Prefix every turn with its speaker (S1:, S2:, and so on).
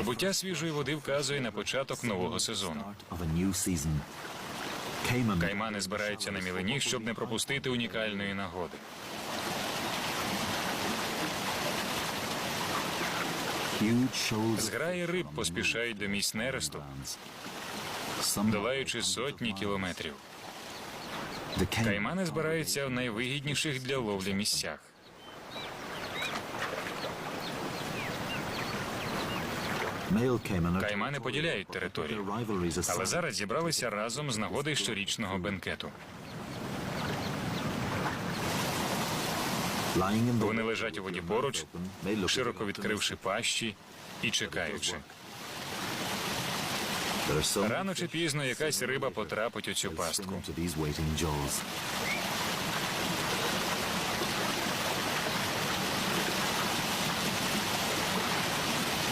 S1: Прибуття свіжої води вказує на початок нового сезону. Каймани збираються на мілені, щоб не пропустити унікальної нагоди. Зграї риб поспішають до місць нересту, долаючи сотні кілометрів. Каймани збираються в найвигідніших для ловлі місцях. Каймани поділяють територію, але зараз зібралися разом з нагоди щорічного бенкету. Вони лежать у воді поруч, широко відкривши пащі і чекаючи. Рано чи пізно якась риба потрапить у цю пастку.